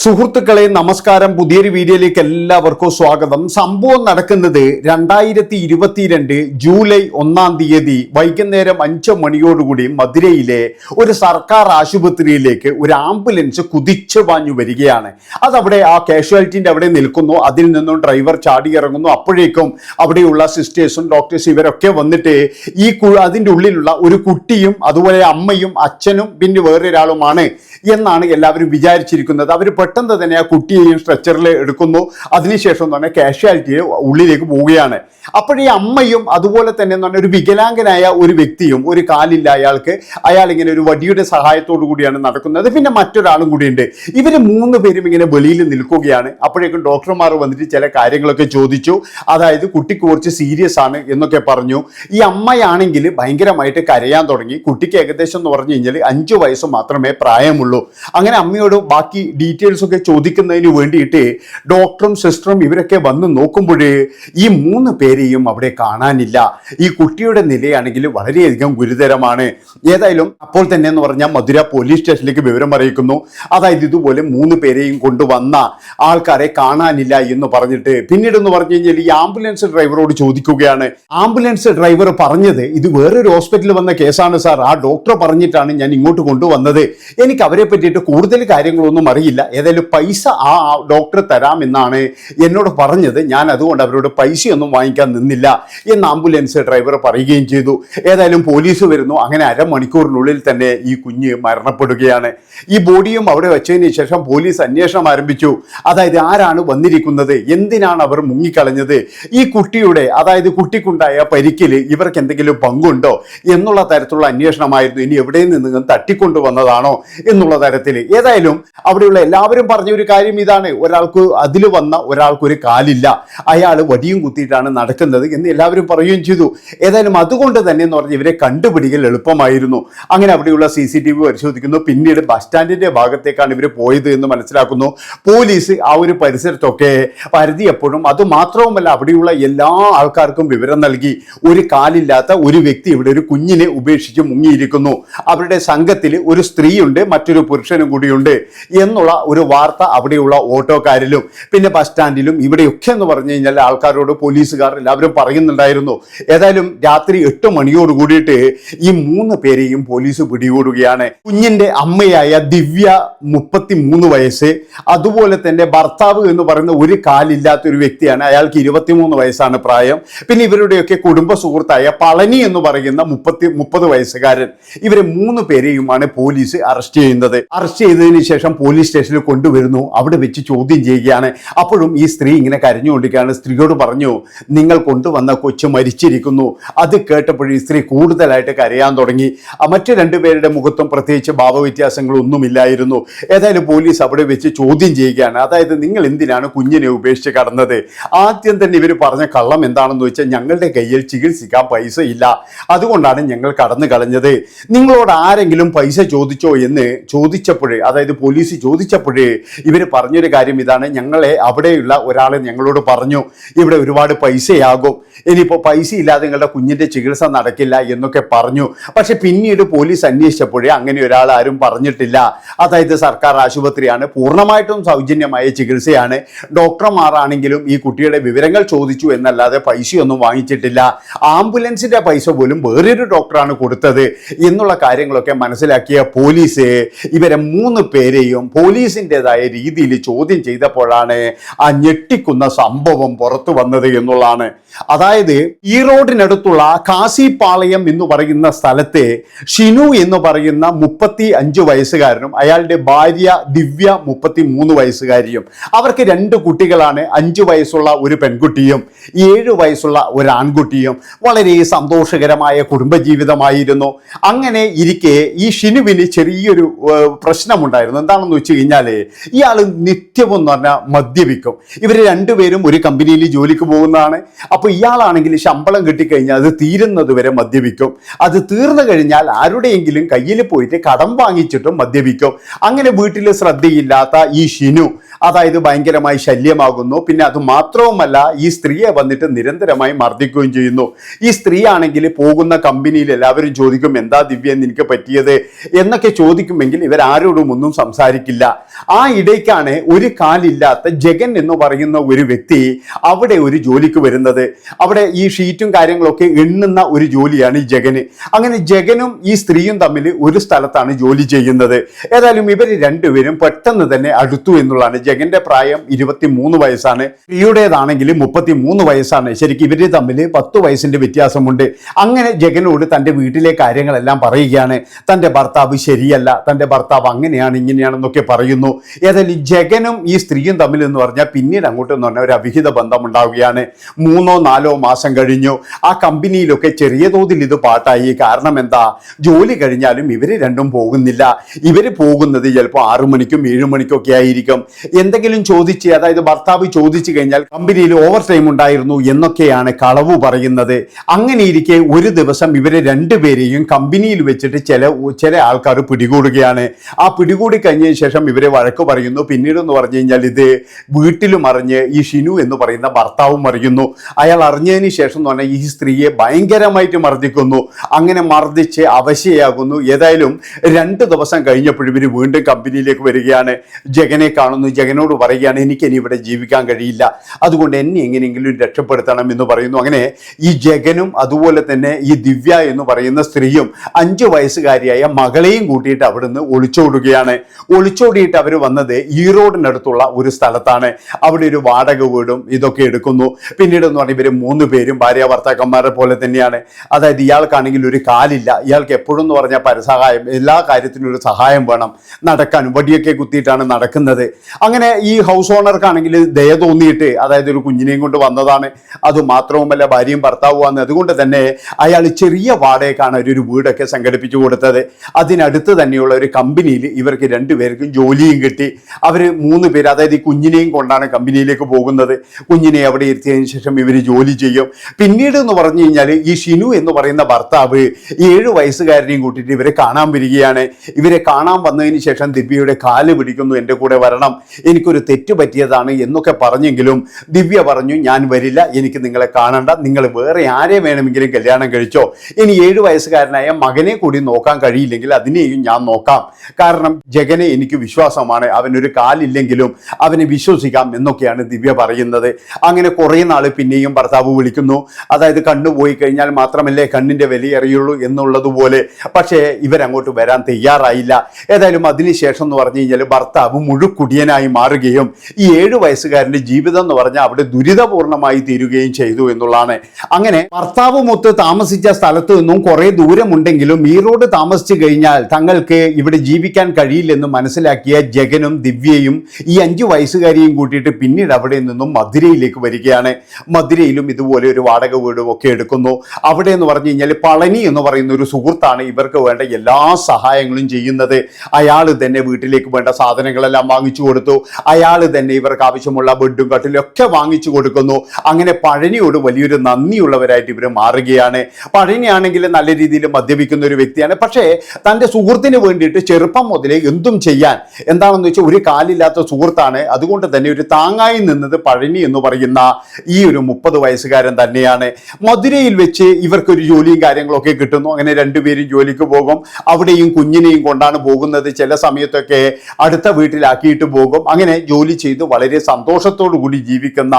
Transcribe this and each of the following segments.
സുഹൃത്തുക്കളെ നമസ്കാരം. പുതിയൊരു വീഡിയോയിലേക്ക് എല്ലാവർക്കും സ്വാഗതം. സംഭവം നടക്കുന്നത് രണ്ടായിരത്തി ഇരുപത്തിരണ്ട് ജൂലൈ ഒന്നാം തീയതി വൈകുന്നേരം അഞ്ച് മണിയോടുകൂടി മധുരയിലെ ഒരു സർക്കാർ ആശുപത്രിയിലേക്ക് ഒരു ആംബുലൻസ് കുതിച്ചു വാഞ്ഞു വരികയാണ്. അതവിടെ ആ കാഷ്വാലിറ്റിന്റെ അവിടെ നിൽക്കുന്നു. അതിൽ നിന്നും ഡ്രൈവർ ചാടി ഇറങ്ങുന്നു. അപ്പോഴേക്കും അവിടെയുള്ള സിസ്റ്റേഴ്സും ഡോക്ടേഴ്സും ഇവരൊക്കെ വന്നിട്ട് ഈ അതിന്റെ ഉള്ളിലുള്ള ഒരു കുട്ടിയും അതുപോലെ അമ്മയും അച്ഛനും പിന്നെ വേറൊരാളുമാണ് എന്നാണ് എല്ലാവരും വിചാരിച്ചിരിക്കുന്നത്. അവർ പെട്ടെന്ന് തന്നെ ആ കുട്ടിയെയും സ്ട്രെച്ചറിൽ എടുക്കുന്നു. അതിനുശേഷം തന്നെ കാഷ്വാലിറ്റിയെ ഉള്ളിലേക്ക് പോവുകയാണ്. അപ്പോഴീ അമ്മയും അതുപോലെ തന്നെ എന്ന് പറഞ്ഞാൽ ഒരു വികലാംഗനായ ഒരു വ്യക്തിയും ഒരു കാലില്ല അയാൾക്ക് അയാൾ ഇങ്ങനെ ഒരു വടിയുടെ സഹായത്തോടു കൂടിയാണ് നടക്കുന്നത്. പിന്നെ മറ്റൊരാളും കൂടിയുണ്ട്. ഇവർ മൂന്ന് പേരും ഇങ്ങനെ വെളിയിൽ നിൽക്കുകയാണ്. അപ്പോഴേക്കും ഡോക്ടർമാർ വന്നിട്ട് ചില കാര്യങ്ങളൊക്കെ ചോദിച്ചു. അതായത് കുട്ടിക്ക് കുറച്ച് സീരിയസ് ആണ് എന്നൊക്കെ പറഞ്ഞു. ഈ അമ്മയാണെങ്കിൽ ഭയങ്കരമായിട്ട് കരയാൻ തുടങ്ങി. കുട്ടിക്ക് ഏകദേശം എന്ന് പറഞ്ഞു കഴിഞ്ഞാൽ അഞ്ചു വയസ്സ് മാത്രമേ പ്രായമുള്ളൂ. അങ്ങനെ അമ്മയോട് ബാക്കി ഡീറ്റെയിൽസ് ഒക്കെ ചോദിക്കുന്നതിന് വേണ്ടിയിട്ട് ഡോക്ടറും സിസ്റ്ററും ഇവരൊക്കെ വന്ന് നോക്കുമ്പോഴേ ഈ മൂന്ന് പേരെയും അവിടെ കാണാനില്ല. ഈ കുട്ടിയുടെ നിലയാണെങ്കിൽ വളരെയധികം ഗുരുതരമാണ്. ഏതായാലും അപ്പോൾ തന്നെ എന്ന് പറഞ്ഞാൽ മധുര പോലീസ് സ്റ്റേഷനിലേക്ക് വിവരം അറിയിക്കുന്നു. അതായത് ഇതുപോലെ മൂന്ന് പേരെയും കൊണ്ടുവന്ന ആൾക്കാരെ കാണാനില്ല എന്ന് പറഞ്ഞിട്ട് പിന്നീട് എന്ന് പറഞ്ഞു കഴിഞ്ഞാൽ ഈ ആംബുലൻസ് ഡ്രൈവറോട് ചോദിക്കുകയാണ്. ആംബുലൻസ് ഡ്രൈവർ പറഞ്ഞത് ഇത് വേറൊരു ഹോസ്പിറ്റലിൽ വന്ന കേസാണ് സാർ. ആ ഡോക്ടർ പറഞ്ഞിട്ടാണ് ഞാൻ ഇങ്ങോട്ട് കൊണ്ടുവന്നത്. എനിക്ക് അവരെ പറ്റിയിട്ട് കൂടുതൽ കാര്യങ്ങളൊന്നും അറിയില്ല. ഏതായാലും പൈസ ആ ഡോക്ടർ തരാമെന്നാണ് എന്നോട് പറഞ്ഞത്. ഞാൻ അതുകൊണ്ട് അവരോട് പൈസയൊന്നും വാങ്ങിക്കാൻ നിന്നില്ല എന്ന് ആംബുലൻസ് ഡ്രൈവർ പറയുകയും ചെയ്തു. ഏതായാലും പോലീസ് വരുന്നു. അങ്ങനെ അരമണിക്കൂറിനുള്ളിൽ തന്നെ ഈ കുഞ്ഞ് മരണപ്പെടുകയാണ്. ഈ ബോഡിയും അവിടെ വെച്ചതിന് ശേഷം പോലീസ് അന്വേഷണം ആരംഭിച്ചു. അതായത് ആരാണ് വന്നിരിക്കുന്നത്? എന്തിനാണ് അവർ മുങ്ങിക്കളഞ്ഞത്? ഈ കുട്ടിയുടെ അതായത് കുട്ടിക്കുണ്ടായ പരിക്കിൽ ഇവർക്ക് എന്തെങ്കിലും പങ്കുണ്ടോ എന്നുള്ള തരത്തിലുള്ള അന്വേഷണമായിരുന്നു. ഇനി എവിടെ നിന്ന് തട്ടിക്കൊണ്ടുവന്നതാണോ എന്നുള്ള തരത്തിൽ. ഏതായാലും അവിടെയുള്ള എല്ലാവരും പറഞ്ഞ ഒരു കാര്യം ഇതാണ്. ഒരാൾക്ക് അതിൽ വന്ന ഒരാൾക്കൊരു കാലില്ല. അയാൾ വടിയും കുത്തിയിട്ടാണ് നടക്കുന്നത് എന്ന് എല്ലാവരും പറയുകയും ചെയ്തു. ഏതായാലും അതുകൊണ്ട് തന്നെ എന്ന് പറഞ്ഞ് ഇവരെ കണ്ടുപിടിക്കൽ എളുപ്പമായിരുന്നു. അങ്ങനെ അവിടെയുള്ള സി സി ടി വി പരിശോധിക്കുന്നു. പിന്നീട് ബസ് സ്റ്റാൻഡിന്റെ ഭാഗത്തേക്കാണ് ഇവർ പോയത് എന്ന് മനസ്സിലാക്കുന്നു. പോലീസ് ആ ഒരു പരിസരത്തൊക്കെ പരതിയപ്പോഴും അത് മാത്രവുമല്ല അവിടെയുള്ള എല്ലാ ആൾക്കാർക്കും വിവരം നൽകി. ഒരു കാലില്ലാത്ത ഒരു വ്യക്തി ഇവിടെ ഒരു കുഞ്ഞിനെ ഉപേക്ഷിച്ച് മുങ്ങിയിരിക്കുന്നു. അവരുടെ സംഘത്തിൽ ഒരു സ്ത്രീയുണ്ട് മറ്റൊരു പുരുഷനും കൂടിയുണ്ട് എന്നുള്ള ഒരു വാർത്ത അവിടെയുള്ള ഓട്ടോക്കാരിലും പിന്നെ ബസ് സ്റ്റാൻഡിലും ഇവിടെയൊക്കെ എന്ന് പറഞ്ഞു കഴിഞ്ഞാൽ ആൾക്കാരോട് പോലീസുകാർ എല്ലാവരും പറയുന്നുണ്ടായിരുന്നു. ഏതായാലും രാത്രി എട്ട് മണിയോട് കൂടിയിട്ട് ഈ മൂന്ന് പേരെയും പോലീസ് പിടികൂടുകയാണ്. കുഞ്ഞിന്റെ അമ്മയായ ദിവ്യ മുപ്പത്തി മൂന്ന് വയസ്സ്. അതുപോലെ തന്നെ ഭർത്താവ് എന്ന് പറയുന്ന ഒരു കാലില്ലാത്ത ഒരു വ്യക്തിയാണ്. അയാൾക്ക് ഇരുപത്തിമൂന്ന് വയസ്സാണ് പ്രായം. പിന്നെ ഇവരുടെയൊക്കെ കുടുംബ സുഹൃത്തായ പളനി എന്ന് പറയുന്ന മുപ്പത്തി മുപ്പത് വയസ്സുകാരൻ. ഇവരെ മൂന്ന് പേരെയുമാണ് പോലീസ് അറസ്റ്റ് ചെയ്യുന്നത്. അറസ്റ്റ് ചെയ്തതിന് ശേഷം പോലീസ് സ്റ്റേഷനിൽ കൊണ്ടുവരുന്നു അവിടെ വെച്ച് ചോദ്യം ചെയ്യുകയാണ്. അപ്പോഴും ഈ സ്ത്രീ ഇങ്ങനെ കരഞ്ഞുകൊണ്ടിരിക്കുകയാണ്. സ്ത്രീയോട് പറഞ്ഞു നിങ്ങൾ കൊണ്ടുവന്ന കൊച്ചു മരിച്ചിരിക്കുന്നു. അത് കേട്ടപ്പോൾ സ്ത്രീ കൂടുതലായിട്ട് കരയാൻ തുടങ്ങി. മറ്റു രണ്ടുപേരുടെ മുഖത്തും പ്രത്യേകിച്ച് ഭാവവ്യത്യാസങ്ങളൊന്നുമില്ലായിരുന്നു. ഏതായാലും പോലീസ് അവിടെ വെച്ച് ചോദ്യം ചെയ്യുകയാണ്. അതായത് നിങ്ങൾ എന്തിനാണ് കുഞ്ഞിനെ ഉപേക്ഷിച്ച് കടന്നത്? ആദ്യം തന്നെ ഇവർ പറഞ്ഞ കള്ളം എന്താണെന്ന് വെച്ചാൽ ഞങ്ങളുടെ കയ്യിൽ ചികിത്സിക്കാൻ പൈസ ഇല്ല അതുകൊണ്ടാണ് ഞങ്ങൾ കടന്നു കളഞ്ഞത്. നിങ്ങളോട് ആരെങ്കിലും പൈസ ചോദിച്ചോ എന്ന് ചോദിച്ചപ്പോഴേ അതായത് പോലീസ് ചോദിച്ചപ്പോഴേ ഇവർ പറഞ്ഞൊരു കാര്യം ഇതാണ്. ഞങ്ങളെ അവിടെയുള്ള ഒരാൾ ഞങ്ങളോട് പറഞ്ഞു ഇവിടെ ഒരുപാട് പൈസയാകും. ഇനിയിപ്പോൾ പൈസ ഇല്ലാതെ നിങ്ങളുടെ കുഞ്ഞിന്റെ ചികിത്സ നടക്കില്ല എന്നൊക്കെ പറഞ്ഞു. പക്ഷെ പിന്നീട് പോലീസ് അന്വേഷിച്ചപ്പോഴേ അങ്ങനെ ഒരാൾ ആരും പറഞ്ഞിട്ടില്ല. അതായത് സർക്കാർ ആശുപത്രിയാണ് പൂർണമായിട്ടും സൗജന്യമായ ചികിത്സയാണ്. ഡോക്ടർമാരാണെങ്കിലും ഈ കുട്ടിയുടെ വിവരങ്ങൾ ചോദിച്ചു എന്നല്ലാതെ പൈസയൊന്നും വാങ്ങിച്ചിട്ടില്ല. ആംബുലൻസിന്റെ പൈസ പോലും വേറൊരു ഡോക്ടറാണ് കൊടുത്തത്. എന്നുള്ള കാര്യങ്ങളൊക്കെ മനസ്സിലാക്കിയ പോലീസ് ഇവരെ മൂന്ന് പേരെയും പോലീസിന്റെതായ രീതിയിൽ ചോദ്യം ചെയ്തപ്പോഴാണ് ആ ഞെട്ടിക്കുന്ന സംഭവം പുറത്തു വന്നത് എന്നുള്ളതാണ്. അതായത് ഈ റോഡിനടുത്തുള്ള കാസിപ്പാളയം എന്ന് പറയുന്ന സ്ഥലത്തെ ഷിനു എന്ന് പറയുന്ന മുപ്പത്തി അഞ്ച് വയസ്സുകാരനും അയാളുടെ ഭാര്യ ദിവ്യ മുപ്പത്തി മൂന്ന് വയസ്സുകാരിയും അവർക്ക് രണ്ട് കുട്ടികളാണ്. അഞ്ച് വയസ്സുള്ള ഒരു പെൺകുട്ടിയും ഏഴ് വയസ്സുള്ള ഒരു ആൺകുട്ടിയും വളരെ സന്തോഷകരമായ കുടുംബജീവിതമായിരുന്നു. അങ്ങനെ ഇരിക്കെ ഈ ഷിനുവിന് ചെറിയൊരു പ്രശ്നമുണ്ടായിരുന്നു. എന്താണെന്ന് വെച്ച് കഴിഞ്ഞാൽ ഇയാൾ നിത്യം എന്ന് പറഞ്ഞാൽ മദ്യപിക്കും. ഇവർ രണ്ടുപേരും ഒരു കമ്പനിയിൽ ജോലിക്ക് പോകുന്നതാണ്. അപ്പോൾ ഇയാളാണെങ്കിൽ ശമ്പളം കിട്ടിക്കഴിഞ്ഞാൽ അത് തീരുന്നത് വരെ മദ്യപിക്കും. അത് തീർന്നു കഴിഞ്ഞാൽ ആരുടെയെങ്കിലും കയ്യിൽ പോയിട്ട് കടം വാങ്ങിച്ചിട്ടും മദ്യപിക്കും. അങ്ങനെ വീട്ടിൽ ശ്രദ്ധയില്ലാത്ത ഈ ഷിനു അതായത് ഭയങ്കരമായി ശല്യമാകുന്നു. പിന്നെ അത് മാത്രവുമല്ല ഈ സ്ത്രീയെ വന്നിട്ട് നിരന്തരമായി മർദ്ദിക്കുകയും ചെയ്യുന്നു. ഈ സ്ത്രീ ആണെങ്കിൽ പോകുന്ന കമ്പനിയിൽ എല്ലാവരും ചോദിക്കും എന്താ ദിവ്യ നിനക്ക് പറ്റിയത്? എന്നൊക്കെ ചോദിക്കുമെങ്കിൽ ഇവരാരോടും ഒന്നും സംസാരിക്കില്ല. ആ ഇടയ്ക്കാണ് ഒരു കാലില്ലാത്ത ജഗൻ എന്ന് പറയുന്ന ഒരു വ്യക്തി അവിടെ ഒരു ജോലിക്ക് വരുന്നത്. അവിടെ ഈ ഷീറ്റും കാര്യങ്ങളൊക്കെ എണ്ണുന്ന ഒരു ജോലിയാണ് ഈ ജഗന്. അങ്ങനെ ജഗനും ഈ സ്ത്രീയും തമ്മിൽ ഒരു സ്ഥലത്താണ് ജോലി ചെയ്യുന്നത്. ഏതായാലും ഇവർ രണ്ടുപേരും പെട്ടെന്ന് തന്നെ അടുത്തു എന്നുള്ളതാണ്. ജഗന്റെ പ്രായം ഇരുപത്തി മൂന്ന് വയസ്സാണ്. സ്ത്രീയുടേതാണെങ്കിൽ മുപ്പത്തി മൂന്ന് വയസ്സാണ്. ശരിക്കും ഇവർ തമ്മിൽ പത്ത് വയസ്സിന്റെ വ്യത്യാസമുണ്ട്. അങ്ങനെ ജഗനോട് തന്റെ വീട്ടിലെ കാര്യങ്ങളെല്ലാം പറയുകയാണ്. തന്റെ ഭർത്താവ് ശരിയല്ല തന്റെ ഭർത്താവ് അങ്ങനെയാണ് ഇങ്ങനെയാണെന്നൊക്കെ പറയുന്നു. ഏതായാലും ജഗനും ഈ സ്ത്രീയും തമ്മിൽ എന്ന് പറഞ്ഞാൽ പിന്നീട് അങ്ങോട്ട് എന്ന് പറഞ്ഞാൽ ഒരു അവിഹിത ബന്ധം ഉണ്ടാവുകയാണ് മൂന്നോ നാലോ മാസം കഴിഞ്ഞു. ആ കമ്പനിയിലൊക്കെ ചെറിയ തോതിൽ ഇത് പാട്ടായി. കാരണം എന്താ? ജോലി കഴിഞ്ഞാലും ഇവർ രണ്ടും പോകുന്നില്ല. ഇവർ പോകുന്നത് ചിലപ്പോൾ ആറു മണിക്കും ഏഴു മണിക്കും ഒക്കെ ആയിരിക്കും. എന്തെങ്കിലും ചോദിച്ച് അതായത് ഭർത്താവ് ചോദിച്ചു കഴിഞ്ഞാൽ കമ്പനിയിൽ ഓവർ ടൈം ഉണ്ടായിരുന്നു എന്നൊക്കെയാണ് കളവ് പറയുന്നത്. അങ്ങനെ ഇരിക്കെ ഒരു ദിവസം ഇവരെ രണ്ടുപേരെയും കമ്പനിയിൽ വെച്ചിട്ട് ചില ചില ആൾക്കാർ പിടികൂടുകയാണ്. ആ പിടികൂടി കഴിഞ്ഞതിന് ശേഷം ഇവരെ വഴക്ക് പറയുന്നു. പിന്നീട് എന്ന് പറഞ്ഞു കഴിഞ്ഞാൽ ഇത് വീട്ടിലും അറിഞ്ഞ് ഈ ഷിനു എന്ന് പറയുന്ന ഭർത്താവും അറിയുന്നു അയാൾ അറിഞ്ഞതിന് ശേഷം എന്ന് പറഞ്ഞാൽ ഈ സ്ത്രീയെ ഭയങ്കരമായിട്ട് മർദ്ദിക്കുന്നു. അങ്ങനെ മർദ്ദിച്ച് അവശയാകുന്നു. ഏതായാലും രണ്ട് ദിവസം കഴിഞ്ഞപ്പോഴും ഇവർ വീണ്ടും കമ്പനിയിലേക്ക് വരികയാണ്. ജഗനെ കാണുന്നു. ജഗനോട് പറയുകയാണ് എനിക്ക് ഇനി ഇവിടെ ജീവിക്കാൻ കഴിയില്ല. അതുകൊണ്ട് എന്നെ എങ്ങനെയെങ്കിലും രക്ഷപ്പെടുത്തണം എന്ന് പറയുന്നു. അങ്ങനെ ഈ ജഗനും അതുപോലെ തന്നെ ഈ ദിവ്യ എന്ന് പറയുന്ന സ്ത്രീയും അഞ്ചു വയസ്സുകാരിയായ മകളെയും കൂട്ടിയിട്ട് അവിടുന്ന് ഒളിച്ചോടുകയാണ്. ഒളിച്ചോടിയിട്ട് അവർ വന്നത് ഈറോഡിനടുത്തുള്ള ഒരു സ്ഥലത്താണ്. അവിടെ ഒരു വാടക വീടും ഇതൊക്കെ എടുക്കുന്നു. പിന്നീട് എന്ന് പറഞ്ഞാൽ ഇവർ മൂന്ന് പേരും ഭാര്യ ഭർത്താക്കന്മാരെ പോലെ തന്നെയാണ്. അതായത് ഇയാൾക്കാണെങ്കിൽ ഒരു കാലില്ല. ഇയാൾക്ക് എപ്പോഴും എന്ന് പറഞ്ഞാൽ പരസഹായം എല്ലാ കാര്യത്തിനും ഒരു സഹായം വേണം. നടക്കാനും വടിയൊക്കെ കുത്തിയിട്ടാണ് നടക്കുന്നത്. അങ്ങനെ ഈ ഹൗസ് ഓണർക്കാണെങ്കിൽ ദയ തോന്നിയിട്ട് അതായത് ഒരു കുഞ്ഞിനെയും കൊണ്ട് വന്നതാണ്. അത് മാത്രവുമല്ല ഭാര്യയും ഭർത്താവുമാണ് അതുകൊണ്ട് തന്നെ അയാൾ ചെറിയ വാടകയ്ക്കാണ് ഒരു വീടൊക്കെ സംഘടിപ്പിച്ചു കൊടുത്തത്. അതിനടുത്ത് തന്നെയുള്ള ഒരു കമ്പനിയിൽ ഇവർക്ക് രണ്ടുപേർക്കും ജോലിയും കിട്ടി. അവർ മൂന്ന് പേര് അതായത് ഈ കുഞ്ഞിനെയും കൊണ്ടാണ് കമ്പനിയിലേക്ക് പോകുന്നത്. കുഞ്ഞിനെ അവിടെ എത്തിയതിന് ശേഷം ഇവർ ജോലി ചെയ്യും. പിന്നീട് എന്ന് പറഞ്ഞു കഴിഞ്ഞാൽ ഈ ഷിനു എന്ന് പറയുന്ന ഭർത്താവ് ഏഴ് വയസ്സുകാരനെയും കൂട്ടിയിട്ട് ഇവരെ കാണാൻ വരികയാണ്. ഇവരെ കാണാൻ വന്നതിന് ശേഷം ദിവ്യയുടെ കാൽ പിടിക്കുന്നു എന്റെ കൂടെ വരണം. എനിക്കൊരു തെറ്റ് പറ്റിയതാണ് എന്നൊക്കെ പറഞ്ഞെങ്കിലും ദിവ്യ പറഞ്ഞു ഞാൻ വരില്ല എനിക്ക് നിങ്ങളെ കാണണ്ട. നിങ്ങൾ വേറെ ആരെ വേണമെങ്കിലും കല്യാണം കഴിച്ചോ. ഇനി ഏഴ് വയസ്സുകാരനായ മകനെ കൂടി നോക്കാൻ കഴിയില്ലെങ്കിൽ അതിനെയും ഞാൻ നോക്കാം. കാരണം ജഗനെ എനിക്ക് വിശ്വാസമാണ്. അവനൊരു കാലില്ലെങ്കിലും അവനെ വിശ്വസിക്കാം എന്നൊക്കെയാണ് ദിവ്യ പറയുന്നത്. അങ്ങനെ കുറേ നാൾ പിന്നെയും ഭർത്താവ് വിളിക്കുന്നു. അതായത് കണ്ണു പോയി കഴിഞ്ഞാൽ മാത്രമല്ലേ കണ്ണിന്റെ വില അറിയുള്ളൂ എന്നുള്ളതുപോലെ പക്ഷേ ഇവരങ്ങോട്ട് വരാൻ തയ്യാറായില്ല. ഏതായാലും അതിനുശേഷം എന്ന് പറഞ്ഞു കഴിഞ്ഞാൽ ഭർത്താവ് മുഴുക്കുടിയനായി മാറുകയും ഈ ഏഴു വയസ്സുകാരന്റെ ജീവിതം എന്ന് പറഞ്ഞാൽ അവിടെ ദുരിതപൂർണമായി തീരുകയും ചെയ്തു എന്നുള്ളതാണ്. അങ്ങനെ ഭർത്താവ് മൊത്ത് താമസിച്ച സ്ഥലത്തു നിന്നും കുറേ ദൂരമുണ്ടെങ്കിലും ഈ റോഡ് താമസിച്ചു കഴിഞ്ഞാൽ തങ്ങൾക്ക് ഇവിടെ ജീവിക്കാൻ കഴിയില്ലെന്ന് മനസ്സിലാക്കിയ ജഗനും ദിവ്യയും ഈ അഞ്ചു വയസ്സുകാരിയും കൂട്ടിയിട്ട് പിന്നീട് അവിടെ നിന്നും മധുരയിലേക്ക് വരികയാണ്. മധുരയിലും ഇതുപോലെ ഒരു വാടക വീടും ഒക്കെ എടുക്കുന്നു. അവിടെ എന്ന് പറഞ്ഞു കഴിഞ്ഞാൽ പളനി എന്ന് പറയുന്ന ഒരു സുഹൃത്താണ് ഇവർക്ക് വേണ്ട എല്ലാ സഹായങ്ങളും ചെയ്യുന്നത്. അയാൾ തന്നെ വീട്ടിലേക്ക് വേണ്ട സാധനങ്ങളെല്ലാം വാങ്ങിച്ചു കൊടുത്തു. അയാൾ തന്നെ ഇവർക്ക് ആവശ്യമുള്ള ബെഡും കട്ടിലും ഒക്കെ വാങ്ങിച്ചു കൊടുക്കുന്നു. അങ്ങനെ പഴനിയോട് വലിയൊരു നന്ദിയുള്ളവരായിട്ട് ഇവർ മാറുകയാണ്. പഴനിയാണെങ്കിൽ നല്ല രീതിയിൽ മദ്യപിക്കുന്ന ഒരു വ്യക്തിയാണ്. പക്ഷേ തന്റെ സുഹൃത്തിന് വേണ്ടിയിട്ട് ചെറുപ്പം മുതലേ എന്തും ചെയ്യാൻ എന്താണെന്ന് വെച്ചാൽ ഒരു കാലില്ലാത്ത സുഹൃത്താണ്. അതുകൊണ്ട് തന്നെ ഒരു താങ്ങായി നിന്നത് പഴനി എന്ന് പറയുന്ന ഈ ഒരു മുപ്പത് വയസ്സുകാരൻ തന്നെയാണ്. മധുരയിൽ വെച്ച് ഇവർക്കൊരു ജോലിയും കാര്യങ്ങളൊക്കെ കിട്ടുന്നു. അങ്ങനെ രണ്ടുപേരും ജോലിക്ക് പോകും. അവിടെയും കുഞ്ഞിനെയും കൊണ്ടാണ് പോകുന്നത്. ചില സമയത്തൊക്കെ അടുത്ത വീട്ടിലാക്കിയിട്ട് പോകും. അങ്ങനെ ജോലി ചെയ്ത് വളരെ സന്തോഷത്തോടു കൂടി ജീവിക്കുന്ന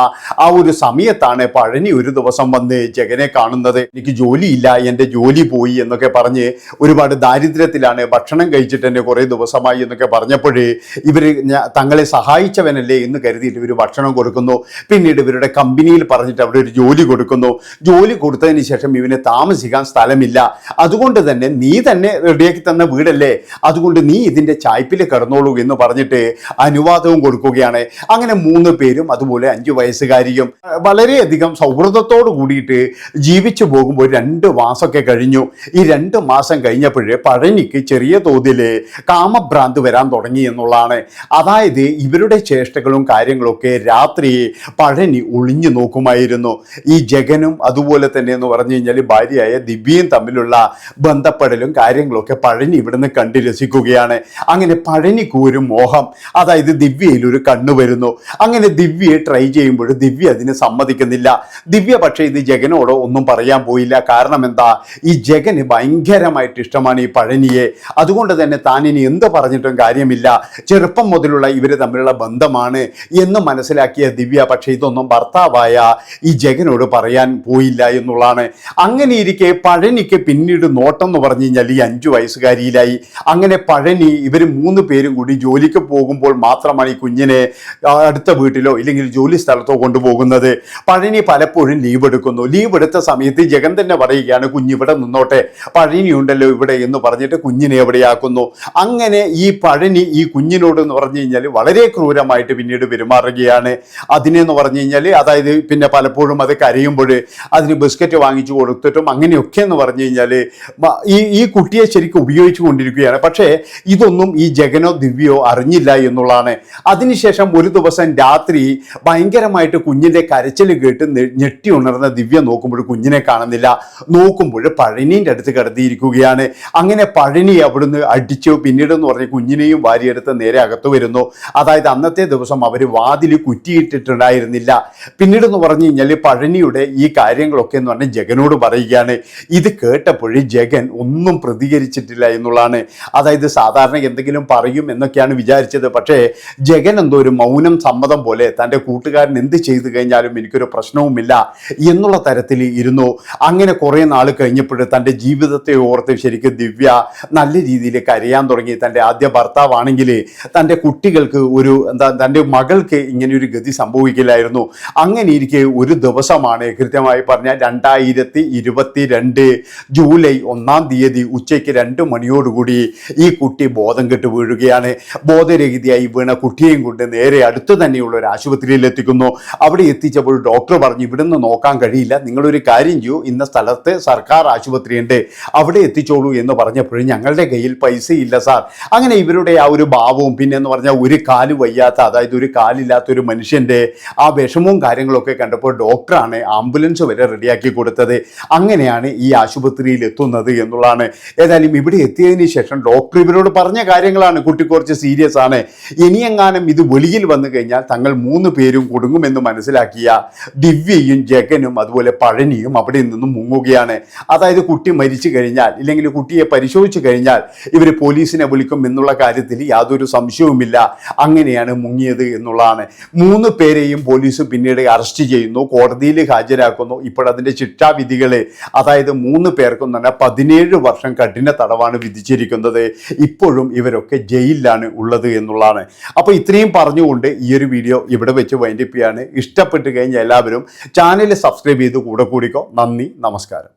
ആ ഒരു സമയത്താണ് പഴനി ഒരു ദിവസം വന്ന് ജഗനെ കാണുന്നത്. എനിക്ക് ജോലിയില്ല എന്റെ ജോലി പോയി എന്നൊക്കെ പറഞ്ഞ് ഒരുപാട് ദാരിദ്ര്യത്തിലാണ് ഭക്ഷണം കഴിച്ചിട്ട് എന്നെ കുറേ ദിവസമായി എന്നൊക്കെ പറഞ്ഞപ്പോഴേ ഇവർ തങ്ങളെ സഹായിച്ചവനല്ലേ എന്ന് കരുതിയിട്ട് ഇവർ ഭക്ഷണം കൊടുക്കുന്നു. പിന്നീട് ഇവരുടെ കമ്പനിയിൽ പറഞ്ഞിട്ട് അവിടെ ഒരു ജോലി കൊടുക്കുന്നു. ജോലി കൊടുത്തതിന് ശേഷം ഇവന് താമസിക്കാൻ സ്ഥലമില്ല. അതുകൊണ്ട് തന്നെ നീ തന്നെ റെഡിയാക്കി തന്ന വീടല്ലേ? അതുകൊണ്ട് നീ ഇതിന്റെ ചായ്പിൽ കിടന്നോളൂ എന്ന് പറഞ്ഞിട്ട് അനുവാദവും കൊടുക്കുകയാണ്. അങ്ങനെ മൂന്ന് പേരും അതുപോലെ അഞ്ചു വയസ്സുകാരിയും വളരെയധികം സൗഹൃദത്തോട് കൂടിയിട്ട് ജീവിച്ചു പോകുമ്പോൾ രണ്ട് മാസമൊക്കെ കഴിഞ്ഞു. ഈ രണ്ട് മാസം കഴിഞ്ഞപ്പോഴേ പഴനിക്ക് ചെറിയ തോതിൽ കാമഭ്രാന്ത് വരാൻ തുടങ്ങി എന്നുള്ളതാണ് അതായത് ഇവരുടെ ചേഷ്ടകളും കാര്യങ്ങളൊക്കെ രാത്രി പഴനി ഒളിഞ്ഞു നോക്കുമായിരുന്നു. ഈ ജഗനും അതുപോലെ തന്നെ എന്ന് പറഞ്ഞു കഴിഞ്ഞാൽ ഭാര്യയായ ദിവ്യയും തമ്മിലുള്ള ബന്ധപ്പെടലും കാര്യങ്ങളൊക്കെ പഴനി ഇവിടുന്ന് കണ്ടു രസിക്കുകയാണ്. അങ്ങനെ പഴനിക്ക് മോഹം അതായത് ദിവ്യയിൽ ഒരു കണ്ണു വരുന്നു. അങ്ങനെ ദിവ്യയെ ട്രൈ ചെയ്യുമ്പോൾ ദിവ്യ അതിന് സമ്മതിക്കുന്നില്ല. ദിവ്യ പക്ഷേ ഇത് ജഗനോട് ഒന്നും പറയാൻ പോയില്ല. കാരണം എന്താ? ഈ ജഗന് ഭയങ്കരമായിട്ട് ഇഷ്ടമാണ് ഈ പഴനിയെ. അതുകൊണ്ട് തന്നെ താൻ ഇനി എന്ത് പറഞ്ഞിട്ടും കാര്യമില്ല. ചെറുപ്പം മുതലുള്ള ഇവർ തമ്മിലുള്ള ബന്ധമാണ് എന്ന് മനസ്സിലാക്കിയ ദിവ്യ പക്ഷേ ഇതൊന്നും ഭർത്താവായ ഈ ജഗനോട് പറയാൻ പോയില്ല എന്നുള്ളതാണ്. അങ്ങനെ ഇരിക്കെ പഴനിക്ക് പിന്നീട് നോട്ടം എന്ന് പറഞ്ഞു കഴിഞ്ഞാൽ ഈ അഞ്ചു വയസ്സുകാരിയിലായി. അങ്ങനെ പഴനി ഇവർ മൂന്ന് പേരും കൂടി ജോലിക്ക് പോകുമ്പോൾ മാത്രമാണ് ഈ കുഞ്ഞിനെ അടുത്ത വീട്ടിലോ ഇല്ലെങ്കിൽ ജോലി സ്ഥലത്തോ കൊണ്ടുപോകുന്നത്. പഴനി പലപ്പോഴും ലീവ് എടുക്കുന്നു. ലീവ് എടുത്ത സമയത്ത് ജഗൻ തന്നെ പറയുകയാണ് കുഞ്ഞിവിടെ നിന്നോട്ടെ. പഴനിയുണ്ടല്ലോ ഇവിടെ എന്ന് പറഞ്ഞിട്ട് കുഞ്ഞിനെ എവിടെയാക്കുന്നു. അങ്ങനെ ഈ പഴനി ഈ കുഞ്ഞിനോട് എന്ന് പറഞ്ഞു കഴിഞ്ഞാൽ വളരെ ക്രൂരമായിട്ട് പിന്നീട് പെരുമാറുകയാണ്. അതിനെന്ന് പറഞ്ഞു കഴിഞ്ഞാൽ അതായത് പിന്നെ പലപ്പോഴും അത് കരയുമ്പോൾ അതിന് ബിസ്ക്കറ്റ് വാങ്ങിച്ചു കൊടുത്തിട്ടും അങ്ങനെയൊക്കെ എന്ന് പറഞ്ഞു കഴിഞ്ഞാൽ ഈ ഈ കുട്ടിയെ ശരിക്കും ഉപയോഗിച്ചു കൊണ്ടിരിക്കുകയാണ്. പക്ഷേ ഇതൊന്നും ഈ ജഗനോ ദിവ്യോ അറിഞ്ഞില്ല എന്നുള്ളതാണ്. അതിനുശേഷം ഒരു ദിവസം രാത്രി ഭയങ്കരമായിട്ട് കുഞ്ഞിന്റെ കരച്ചിൽ കേട്ട് ഞെട്ടി ഉണർന്ന ദിവ്യ നോക്കുമ്പോൾ കുഞ്ഞിനെ കാണുന്നില്ല. നോക്കുമ്പോൾ പഴനീന്റെ അടുത്ത് കിടത്തിയിരിക്കുകയാണ്. അങ്ങനെ പഴനി അവിടുന്ന് അടിച്ചു. പിന്നീട് എന്ന് പറഞ്ഞ് കുഞ്ഞിനെയും വാരിയെടുത്ത് നേരെ അകത്തു വരുന്നു. അതായത് അന്നത്തെ ദിവസം അവർ വാതിൽ കുറ്റിയിട്ടിട്ടുണ്ടായിരുന്നില്ല. പിന്നീട് എന്ന് പറഞ്ഞു കഴിഞ്ഞാൽ പഴനിയുടെ ഈ കാര്യങ്ങളൊക്കെ എന്ന് പറഞ്ഞാൽ ജഗനോട് പറയുകയാണ്. ഇത് കേട്ടപ്പോഴേ ജഗൻ ഒന്നും പ്രതികരിച്ചിട്ടില്ല എന്നുള്ളതാണ്. അതായത് സാധാരണ എന്തെങ്കിലും പറയും എന്നൊക്കെയാണ് വിചാരിച്ചത്. പക്ഷേ ജഗൻ എന്തോ ഒരു മൗനം സമ്മതം പോലെ തന്റെ കൂട്ടുകാരൻ എന്ത് ചെയ്തു കഴിഞ്ഞാലും എനിക്കൊരു പ്രശ്നവുമില്ല എന്നുള്ള തരത്തിൽ ഇരുന്നു. അങ്ങനെ കുറേ നാൾ കഴിഞ്ഞപ്പോൾ തന്റെ ജീവിതത്തെ ഓർത്ത് ശരിക്കും ദിവ്യ നല്ല രീതിയിൽ കരയാൻ തുടങ്ങി. തന്റെ ആദ്യ ഭർത്താവാണെങ്കിൽ തന്റെ കുട്ടികൾക്ക് ഒരു എന്താ തന്റെ മകൾക്ക് ഇങ്ങനെയൊരു ഗതി സംഭവിക്കില്ലായിരുന്നു. അങ്ങനെ ഇരിക്കെ ഒരു ദിവസമാണ് കൃത്യമായി പറഞ്ഞാൽ രണ്ടായിരത്തി ഇരുപത്തി രണ്ട് ജൂലൈ ഒന്നാം തീയതി ഉച്ചയ്ക്ക് രണ്ട് മണിയോടുകൂടി ഈ കുട്ടി ബോധം കെട്ട് വീഴുകയാണ്. ബോധരഹിതയായി വീണ കുട്ടിയെയും കൊണ്ട് നേരെ അടുത്ത് തന്നെയുള്ള ഒരു ആശുപത്രിയിൽ എത്തിക്കുന്നു. അവിടെ എത്തിച്ചപ്പോൾ ഡോക്ടർ പറഞ്ഞു ഇവിടുന്ന് നോക്കാൻ കഴിയില്ല. നിങ്ങളൊരു കാര്യം ചെയ്യൂ. ഇന്ന സ്ഥലത്ത് സർക്കാർ ആശുപത്രി ഉണ്ട് അവിടെ എത്തിച്ചോളൂ എന്ന് പറഞ്ഞപ്പോഴും ഞങ്ങളുടെ കയ്യിൽ പൈസയില്ല സാർ. അങ്ങനെ ഇവരുടെ ആ ഒരു ഭാവവും പിന്നെ എന്ന് പറഞ്ഞാൽ ഒരു കാൽ വയ്യാത്ത അതായത് ഒരു കാലില്ലാത്ത ഒരു മനുഷ്യന്റെ ആ വിഷമവും കാര്യങ്ങളൊക്കെ കണ്ടപ്പോൾ ഡോക്ടറാണ് ആംബുലൻസ് വരെ റെഡിയാക്കി കൊടുത്തത്. അങ്ങനെയാണ് ഈ ആശുപത്രിയിൽ എത്തുന്നത് എന്നുള്ളതാണ്. ഏതായാലും ഇവിടെ എത്തിയതിന് ശേഷം ഡോക്ടർ ഇവരോട് പറഞ്ഞ കാര്യങ്ങളാണ് കുട്ടി കുറച്ച് സീരിയസ് ആണ്. ഇനിയെങ്ങാനും ഇത് വെളിയിൽ വന്നു കഴിഞ്ഞാൽ തങ്ങൾ മൂന്ന് പേരും കുടുങ്ങുമെന്ന് മനസ്സിലാക്കിയ ദിവ്യയും ജഗനും അതുപോലെ പഴനിയും അവിടെ നിന്നും മുങ്ങുകയാണ്. അതായത് കുട്ടി മരിച്ചു കഴിഞ്ഞാൽ ഇല്ലെങ്കിൽ കുട്ടിയെ പരിശോധിച്ചു കഴിഞ്ഞാൽ ഇവർ പോലീസിനെ വിളിക്കും എന്നുള്ള കാര്യത്തിൽ യാതൊരു സംശയവുമില്ല. അങ്ങനെയാണ് മുങ്ങിയത് എന്നുള്ളതാണ്. മൂന്ന് പേരെയും പോലീസ് പിന്നീട് അറസ്റ്റ് ചെയ്യുന്നു കോടതിയിൽ ഹാജരാക്കുന്നു. ഇപ്പോഴതിന്റെ ശിക്ഷാവിധികൾ അതായത് മൂന്ന് പേർക്കും തന്നെ പതിനേഴ് വർഷം കഠിന തടവാണ് വിധിച്ചിരിക്കുന്നത്. ഇപ്പോഴും ഇവരൊക്കെ ജയിലിലാണ് ഉള്ളത് എന്നുള്ളതാണ്. അപ്പോൾ ഇത്രയും പറഞ്ഞുകൊണ്ട് ഈ ഒരു വീഡിയോ ഇവിടെ വെച്ച് വൈൻഡിപ്പിയാണ് ഇഷ്ടപ്പെട്ട് കഴിഞ്ഞാൽ എല്ലാവരും ചാനൽ സബ്സ്ക്രൈബ് ചെയ്ത് കൂടെ കൂടിക്കോ. നന്ദി നമസ്കാരം.